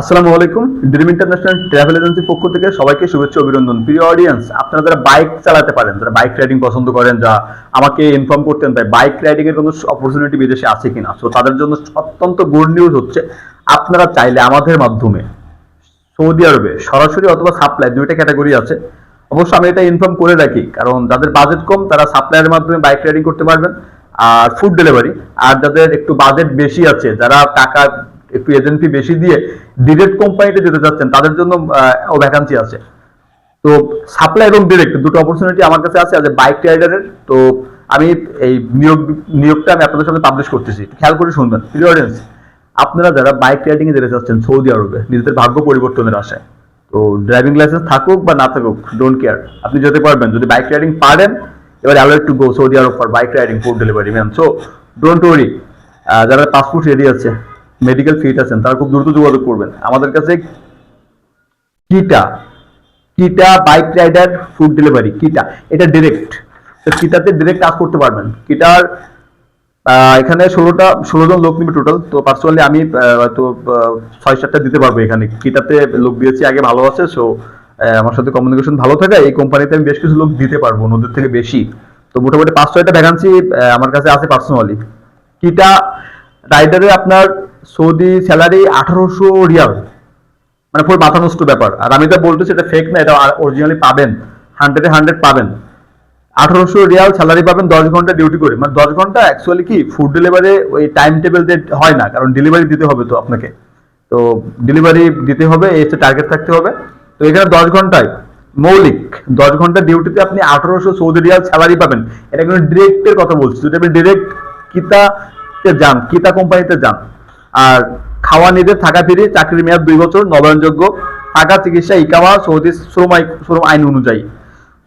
আসসালামু আলাইকুম dream international travel এজেন্সির পক্ষ থেকে সবাইকে শুভেচ্ছা অভিনন্দন। প্রিয় অডিয়েন্স আপনারা যারা বাইক চালাতে পারেন, যারা বাইক রাইডিং পছন্দ করেন, যা আমাকে ইনফর্ম করতেন তাই বাইক রাইডিং এর কোনো অপরচুনিটি বিদেশে আছে কিনা। সো তাদের জন্য অত্যন্ত গুড নিউজ হচ্ছে, আপনারা চাইলে আমাদের মাধ্যমে সৌদি আরবে সরাসরি অথবা সাপ্লাই দুইটা ক্যাটাগরি আছে। অবশ্য আমি এটা ইনফর্ম করে রাখি, কারণ যাদের বাজেট কম, তারা সাপ্লাইয়ের মাধ্যমে বাইক রাইডিং করতে পারবেন। আর ফুড ডেলিভারি আর যাদের একটু বাজেট বেশি আছে, যারা টাকা একটু এজেন্সি বেশি দিয়ে ডিরেক্ট কোম্পানিতে যেতে চাচ্ছেন, তাদের জন্য ভ্যাকান্সি আছে। তো সাপ্লাই এবং ডিরেক্ট দুটো অপরচুনিটি আমার কাছে আছে আজ বাইক রাইডারের তো আমি এই নিয়োগ, নিয়োগটা আমি আপনাদের সামনে পাবলিশ করতেছি। খেয়াল করে শুনবেন, প্রিয় আপনারা যারা বাইক রাইডিং এ যেতে চাচ্ছেন, সৌদি আরবে, নিজেদের ভাগ্য পরিবর্তনের আশায়, তো ড্রাইভিং লাইসেন্স থাকুক বা না থাকুক ডোন্ট কেয়ার আপনি যেতে পারবেন। যদি বাইক রাইডিং পারেন, এবার alert to go Saudi Arab for bike riding food delivery man so don't worry যারা পাসপোর্ট রেডি আছে মেডিকেল ফিট আছেন, তারা খুব দ্রুত যোগাযোগ করবেন। আমাদের কাছে কিটা কিটা বাইক রাইডার ফুড ডেলিভারি কিটা, এটা ডিরেক্ট তো কিটাতে ডিরেক্ট কাজ করতে পারবেন। কিটার এখানে ষোলোটা, ষোলো জন লোক নিবে টোটাল তো পার্সোনালি আমি হয়তো ছয় সাতটা দিতে পারব এখানে। কিটাতে লোক দিয়েছি, আগে ভালো আছে সো আমার সাথে কমিউনিকেশন ভালো থাকে। এই কোম্পানিতে আমি বেশ কিছু লোক দিতে পারব ওদের থেকে বেশি। তো মোটামুটি পাঁচ ছয়টা ভ্যাকান্সি আমার কাছে আছে পার্সোনালি কিটা রাইডারে আপনার সৌদি স্যালারি আঠারোশো রিয়াল। মানে পুরো মাথা নষ্ট ব্যাপার। আর আমি যা বলতেছি এটা ফেক না, এটা অরিজিনালি পাবেন। হান্ড্রেডে হান্ড্রেড পাবেন। আঠারোশো রিয়াল স্যালারি পাবেন দশ ঘণ্টা ডিউটি করে। মানে দশ ঘণ্টা অ্যাকচুয়ালি কি ফুড ডেলিভারি ওই টাইম টেবিল হয় না, কারণ ডেলিভারি দিতে হবে তো আপনাকে। তো ডেলিভারি দিতে হবে হচ্ছে টার্গেট থাকতে হবে। তো এখানে দশ ঘন্টায় মৌলিক, দশ ঘণ্টা ডিউটিতে আপনি আঠারোশো সৌদি রিয়াল স্যালারি পাবেন। এটা কিন্তু ডিরেক্টের কথা বলছি। যদি আপনি ডিরেক্ট কিতাতে যান, কিতা কোম্পানিতে যান আর খাওয়া নিজের থাকা ফিরে, চাকরির মেয়াদ দুই বছর, নবায়নযোগ্য টাকা চিকিৎসা, ইকামা, সৌদি, শ্রম শ্রম আইন অনুযায়ী।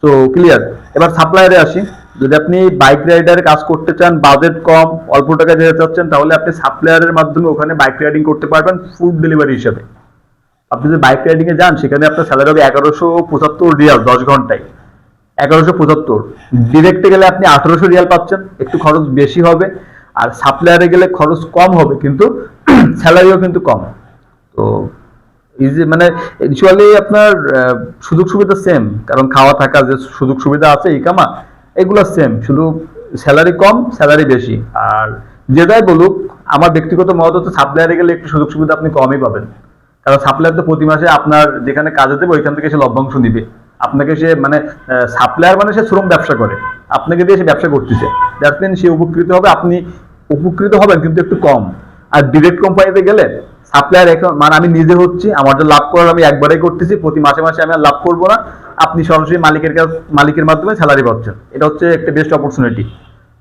তো ক্লিয়ার এবার সাপ্লায়ারে আসি। যদি আপনি বাইক রাইডারে কাজ করতে চান বাজেট কম, অল্প টাকা যেতে চাচ্ছেন, তাহলে আপনি সাপ্লায়ারের মাধ্যমে ওখানে বাইক রাইডিং করতে পারবেন ফুড ডেলিভারি হিসেবে। আপনি যদি বাইক রাইডিং এ যান, সেখানে আপনার স্যালারি হবে এগারোশো পঁচাত্তর রিয়াল দশ ঘন্টায়। এগারোশো পঁচাত্তর। ডিরেক্টে গেলে আপনি আঠারোশো রিয়াল পাচ্ছেন। একটু খরচ বেশি হবে। আর সাপ্লায়ারে গেলে খরচ কম হবে, কিন্তু স্যালারিও কিন্তু কম। তো ইজি মানে ইউজুয়ালি আপনার সুযোগ সুবিধা সেম কারণ খাওয়া থাকা যে সুযোগ সুবিধা আছে, ইকামা, এগুলো সেম শুধু স্যালারি কম স্যালারি বেশি। আর যেটাই বলুক, আমার ব্যক্তিগত মত হচ্ছে সাপ্লায়ারে গেলে একটু সুযোগ সুবিধা আপনি কমই পাবেন। কারণ সাপ্লায়ার তো প্রতি মাসে আপনার যেখানে কাজে দেবে, ওইখান থেকে সে লভ্যাংশ দিবে আপনাকে সে মানে সাপ্লায়ার মানে সে শ্রম ব্যবসা করে। আপনাকে দিয়ে সে ব্যবসা করতেছে। দ্যাটস মিন সে উপকৃত হবে, আপনি উপকৃত হবেন কিন্তু একটু কম। আর ডিরেক্ট কোম্পানিতে গেলে সাপ্লায়ার এখন মানে আমি নিজে হচ্ছি, আমার যে লাভ করার আমি একবারেই করতেছি, প্রতি মাসে মাসে আমি আর লাভ করব না। আপনি সরাসরি মালিকের কাছ মালিকের মাধ্যমে স্যালারি পাচ্ছেন। এটা হচ্ছে একটা বেস্ট অপরচুনিটি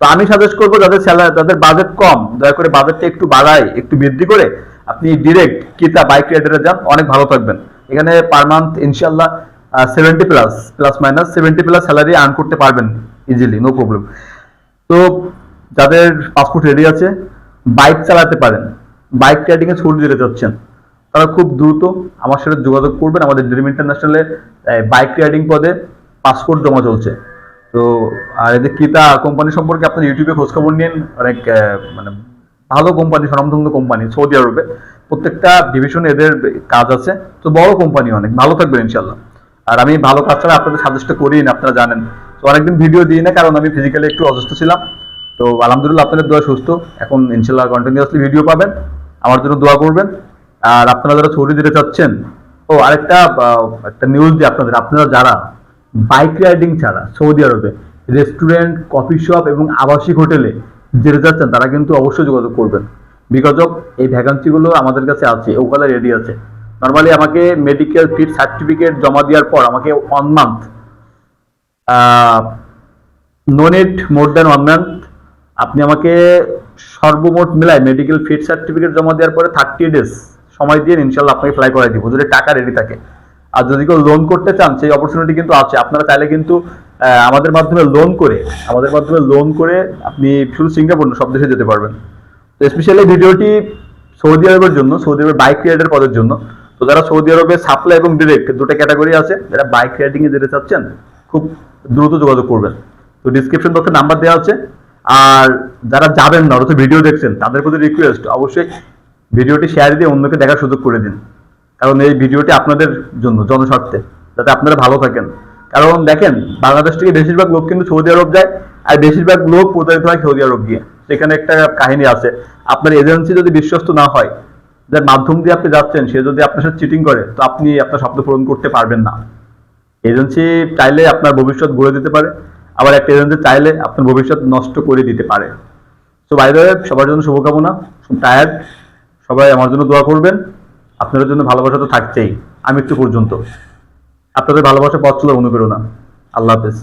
তো আমি সাজেস্ট করব যাদের স্যালারি যাদের বাজেট কম, দয়া করে বাজেটটা একটু বাড়ায়, একটু বৃদ্ধি করে, আপনি ডিরেক্ট কিতা বাইক রাইডারে যান, অনেক ভালো থাকবেন। এখানে পার মান্থ ইনশাল্লাহ seventy plus plus minus seventy plus salary earn করতে পারবেন ইজিলি নো প্রবলেম তো যাদের পাসপোর্ট রেডি আছে বাইক চালাতে পারেন। বাইক রাইডিং এ ছুট দিতে চাচ্ছেন। তারা খুব দ্রুত আমার সাথে যোগাযোগ করবেন। আমাদের ড্রিম ইন্টারন্যাশনালে বাইক রাইডিং পদে পাসপোর্ট জমা চলছে। তো, আর এদের কিতা কোম্পানি সম্পর্কে আপনার ইউটিউবে খোঁজখবর নিন। অনেক মানে ভালো কোম্পানি স্বনামধন্য কোম্পানি সৌদি আরবে প্রত্যেকটা ডিভিশনে এদের কাজ আছে। তো বড় কোম্পানি অনেক। ভালো থাকবেন ইনশাল্লাহ আর আমি ভালো কাজ ছাড়া আপনাদের সাজেস্ট করি না আপনারা জানেন। তো অনেকদিন ভিডিও দিই না, কারণ আমি ফিজিক্যালি একটু অসুস্থ ছিলাম। তো আলহামদুলিল্লাহ আপনাদের দোয়া সুস্থ। এখন ইনশাল্লাহ কন্টিনিউয়াসলি ভিডিও পাবেন। আমার জন্য দোয়া করবেন। আর আপনারা যারা ছুটি দিতে চাচ্ছেন, ও, আরেকটা একটা নিউজ দিই আপনাদের। আপনারা যারা বাইক রাইডিং ছাড়া সৌদি আরবে রেস্টুরেন্ট কফি শপ এবং আবাসিক হোটেলে যেতে চাচ্ছেন, তারা কিন্তু অবশ্যই যোগাযোগ করবেন। বিকজ অফ এই ভ্যাকান্সিগুলো আমাদের কাছে আছে ওগুলো রেডি আছে। নর্মালি আমাকে মেডিকেল ফিট সার্টিফিকেট জমা দেওয়ার পর আমাকে one month no net more than one month আপনি আমাকে সর্বমোট মিলায় মেডিকেল ফিট সার্টিফিকেট জমা দেওয়ার পরে থার্টি ডেজ সময় দিয়ে ইনশাল্লাহ আপনাকে ফ্লাই করাই দিব, যদি টাকা রেডি থাকে। আর যদি কেউ লোন করতে চান, সেই অপরচুনিটি কিন্তু আছে। আপনারা চাইলে কিন্তু আমাদের মাধ্যমে লোন করে, আমাদের মাধ্যমে লোন করে আপনি শুধু সিঙ্গাপুর সব দেশে যেতে পারবেন। তো স্পেশালি ভিডিওটি সৌদি আরবের জন্য, সৌদি আরবের বাইক রাইডার পদের জন্য। তো যারা সৌদি আরবে সাপ্লাই এবং ডিরেক্ট দুটো ক্যাটাগরি আছে, যারা বাইক রাইডিং এ যেতে চাচ্ছেন, খুব দ্রুত যোগাযোগ করবেন। তো ডিসক্রিপশন বক্সে নাম্বার দেওয়া আছে। আর যারা যাবেন না, অথচ ভিডিও দেখছেন, তাদের প্রতি রিকোয়েস্ট অবশ্যই ভিডিওটি শেয়ার দিয়ে অন্যকে দেখার সুযোগ করে দিন। কারণ এই ভিডিওটি আপনাদের জন্য, জনস্বার্থে, যাতে আপনারা ভালো থাকেন। কারণ দেখেন, বাংলাদেশ থেকে বেশিরভাগ লোক কিন্তু সৌদি আরব যায়, আর বেশিরভাগ লোক প্রতারিত হয় সৌদি আরব গিয়ে। সেখানে একটা কাহিনী আছে, আপনার এজেন্সি যদি বিশ্বস্ত না হয়, যার মাধ্যম দিয়ে আপনি যাচ্ছেন, সে যদি আপনার সাথে চিটিং করে, তো আপনি আপনার স্বপ্ন পূরণ করতে পারবেন না। এজেন্সি চাইলে আপনার ভবিষ্যৎ গড়ে দিতে পারে। আবার একটা এজেন্সি চাইলে আপনার ভবিষ্যৎ নষ্ট করে দিতে পারে। তো বাইরে সবার জন্য শুভকামনা। টায়ার্ড সবাই আমার জন্য দোয়া করবেন। আপনাদের জন্য ভালোবাসা তো থাকছেই। আমি একটু পর্যন্ত। আপনাদের ভালোবাসা পথ চলার অনুপ্রেরণা। আল্লাহ হাফেজ।